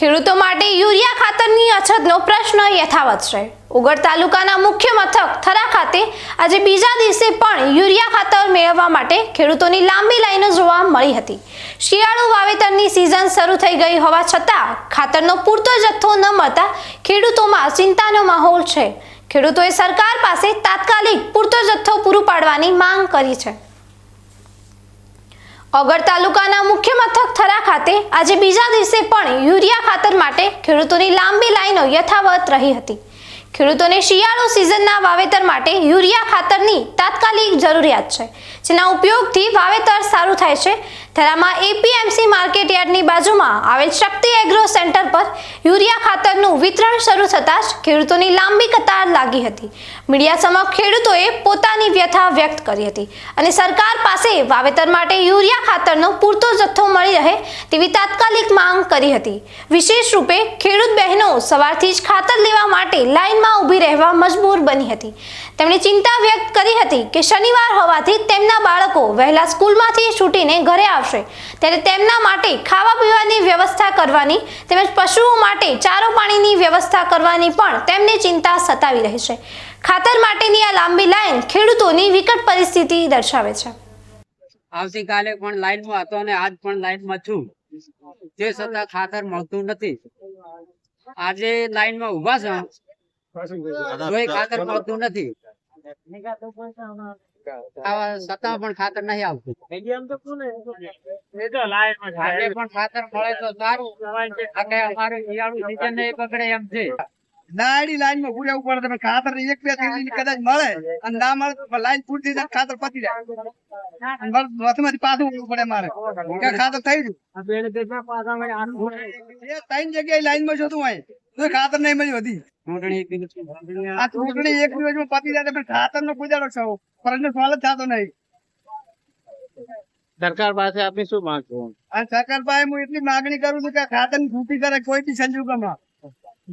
ખેડૂતો માટે યુરિયા ખાતરની અછતનો પ્રશ્ન યથાવત છે. ઉગડ તાલુકાના મુખ્ય મથક થરા ખાતે આજે બીજા દિવસે પણ યુરિયા ખાતર મેળવવા માટે ખેડૂતોની લાંબી લાઈનો જોવા મળી હતી. શિયાળુ વાવેતરની સિઝન શરૂ થઈ ગઈ હોવા છતાં ખાતરનો પૂરતો જથ્થો ન મળતા ખેડૂતોમાં ચિંતાનો માહોલ છે. ખેડૂતોએ સરકાર પાસે તાત્કાલિક પૂરતો જથ્થો પૂરો પાડવાની માંગ કરી છે. ઓગળ તાલુકાના મુખ્ય મથક થરા ખાતે આજે બીજા દિવસે પણ યુરિયા ખાતર માટે ખેડૂતોની લાંબી લાઈનો યથાવત રહી હતી. ખેડૂતોને શિયાળુ સિઝનના વાવેતર માટે યુરિયા ખાતરની તાત્કાલિક જરૂરિયાત છે, જેના ઉપયોગથી વાવેતર સારું થાય છે. થરામાં એપીએમસી માર્કેટ યાર્ડની બાજુમાં આવેલ શક્તિ એગ્રો સેન્ટર પર યુરિયા ખાતરનું વિતરણ શરૂ થતાં જ ખેડૂતોની લાંબી કતાર લાગી હતી. મીડિયા સમક્ષ ખેડૂતોએ પોતાની વ્યથા વ્યક્ત કરી હતી અને સરકાર પાસે વાવેતર માટે યુરિયા ખાતરનો પૂરતો જથ્થો મળી રહે તેવી તાત્કાલિક માંગ કરી હતી. વિશેષ રૂપે ખેડૂત બહેનો સવારથી જ ખાતર લેવા માટે લાઇનમાં ઊભી રહેવા મજબૂર બની હતી. તેમણે ચિંતા વ્યક્ત કરી હતી કે શનિવાર હોવાથી તેમના બાળકો વહેલા સ્કૂલમાંથી છૂટીને ઘરે આવશે. ત્યારે તેમના માટે ખાવા પીવાની વ્યવસ્થા કરવાની તેમજ પશુઓ માટે ચારો પાણીની વ્યવસ્થા કરવાની પણ તેમને ચિંતા સતાવી રહી છે. ખાતર માટેની આ લાંબી લાઈન ખેડૂતોની વિકટ પરિસ્થિતિ દર્શાવે છે. આવતીકાલે પણ લાઈનમાં હતો અને આજ પણ લાઈનમાં છું. તે છતાં ખાતર મળતું નથી. આજે લાઈનમાં ઊભા છે. કોઈ ખાતર મળતું નથી. આવા છતાં પણ ખાતર નહીં આવતું. આજે પણ ખાતર મળે તો સારું. આ કે અમારે શિયાળુ season ને પકડે એમ છે. નાડી લાઈનમાં ઉભું ઉપર પડે તમે ખાતર એક બે થેલી કદાચ મળે. અને ના મળે તો લાઈન પૂરતી જાય ખાતર પતી જાય. બસ પાછું ઉડવું પડે મારે. કે ખાતર થઈ ગયું એ ત્રણ જગ્યાએ લાઈનમાં જોતું હોય તો ખાતર નહીં મળી વધી ચૂંટણી આ ચૂંટણી એક દિવસમાં પતી જાય ખાતર નો કોઈ દાડો સૌ પ્રશ્ન સવાલ જ થતો નહીં. સરકાર પાસે આપની શું માંગ છો? અને સરકાર પાસે હું એટલી માગણી કરું છું કે ખાતરની ખૂટી કરે કોઈ બી સંજોગોમાં.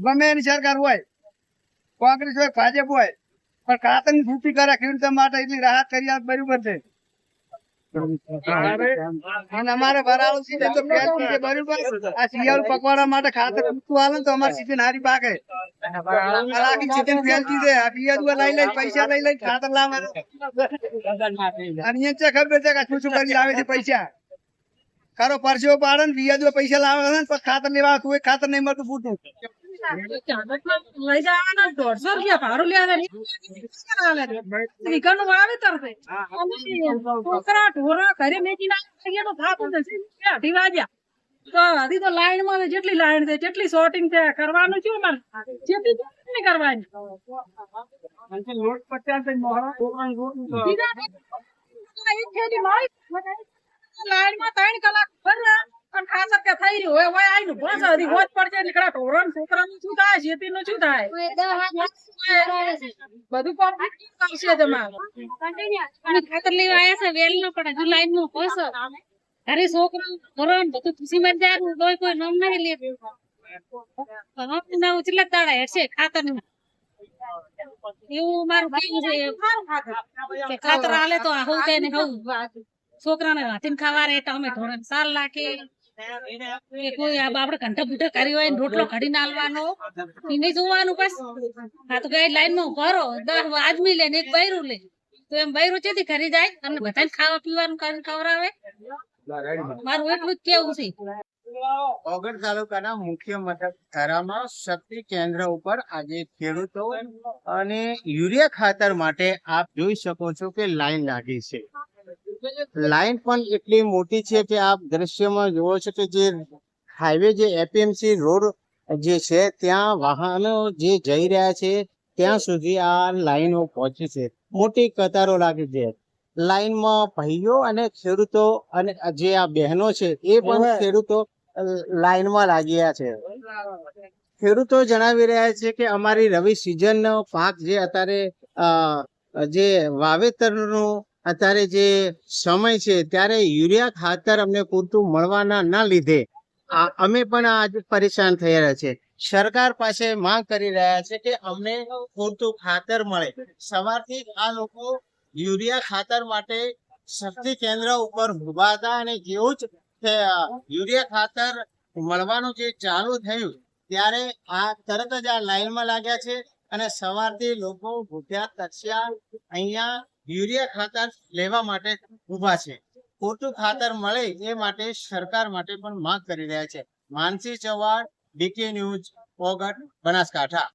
ગમે એની સરકાર હોય કોંગ્રેસ હોય ભાજપ હોય પણ ખાતરની ખૂટી કરે ખેડૂતો માટે એટલી રાહત કરી બરોબર છે. અને અમારે ભરાવો સીઝન તો છે બરોબર? આ શિયાળુ પકવાડા માટે ખાતર ઊંચું હાલે તો અમારી સીઝન હારી પાકે. આખી સીઝન ફેલતી છે આ બિયાદુઆ લઈ લઈ પૈસા લઈ લઈ ખાતર લાવે. અને છે ખબર છે કે શું શું કરી લાવે છે પૈસા. ખરો પરસેવો પાડે ને બિયાદુઆ પૈસા લાવે છે ખાતર લેવા તું ખાતર નહીં મળતું પૂરતું લઈ જવાના દોઢસો રૂપિયા ભાડું લેવા વીઘાનું વાવેતર છે. છોકરા ઢોરા ઘરે મેકી નાખે થાતું નથી અઢી વાગ્યા. તો હજી તો લાઈનમાં જેટલી લાઈન છે જેટલી શોર્ટિંગ છે કરવાનું છે અમારે. જેટલી કરવાની. લાઈનમાં ત્રણ કલાક પણ ખાતર અત્યારે થઈ રહ્યું હોય હોય આઈને બસ હજી હોજ પડશે નીકળ્યા ઢોરણ છોકરાનું શું થાય શેતીનું શું થાય? બધું કોમ્પ્લીટ આવશે તમારે. ખાતર લેવા આવ્યા છે વેલ નો પણ જો લાઈનમાં પહોંચો અરે છોકરા ધોરણ બધું ખુશી માં જાય કોઈ કોઈ નામ નહીં લે. ના ઉચલા તાળા હેડશે ખાતરનું એવું મારું કેવું છે ખાતર હાલે તો આવું તે ને છોકરાને હાથી ખાવા રે અમે ધોરણ સાલ લાગે એ કોઈ આપડે ઘંટા બુઠા કરી હોય રોટલો કાઢીને આલવાનો. એને જોવાનું બસ. હા તો કઈ લાઈનમાં ઊભા રહો. દસ આદમી લે ને એક બૈરું લે. તો એમ બૈરું ચેથી ઘરે જાય? તમને બધાને ખાવા પીવાનું કરીને ખવડાવે? મારું એટલું જ કેવું છે. ઓગણ તાલુકાના મુખ્ય મથક ધારામાં શક્તિ કેન્દ્ર ઉપર આજે ખેડૂતો અને યુરિયા ખાતર માટે આપ જોઈ શકો છો કે લાઈન લાગી છે. લાઈન પણ એટલી મોટી છે કે આપ દ્રશ્યમાં જુઓ છો કે જે હાઈવે જે એપીએમસી રોડ જે છે ત્યાં વાહનો જે જઈ રહ્યા છે ત્યાં સુધી આ લાઈનો પહોંચી છે. મોટી કતારો લાગી છે. લાઈનમાં ભાઈઓ અને ખેડૂતો અને જે આ બહેનો છે એ પણ ખેડૂતો લાઈનમાં લાગ્યા છે. ખેડૂતો જણાવી રહ્યા છે કે અમારી રવિ સિઝનનો પાક જે અત્યારે જે વાવેતરનો અત્યારે જે સમય છે, ત્યારે યુરિયા ખાતર અમને પૂરતું મળવાના ના લીધે અમે પણ આજ પરેશાન થઈ રહ્યા છે સરકાર પાસે માંગ કરી રહ્યા છે કે અમને પૂરતું ખાતર મળે. સવારથી આ લોકો યુરિયા ખાતર માટે શક્તિ કેન્દ્ર ઉપર ઊભા હતા અને જેવું જ યુરિયા ખાતર મળવાનું જે ચાલુ થયું, ત્યારે આ તરત જ આ લાઈનમાં લાગ્યા છે અને સવારથી લોકો ભૂખ્યા તરસ્યા અહીંયા યુરિયા ખાતર લેવા માટે ઊભા છે. ખોટું ખાતર મળે એ માટે સરકાર માટે પણ માંગ કરી રહ્યા છે. માનસી ચવાણ ડીકે ન્યૂઝ ઓગટ બનાસકાંઠા.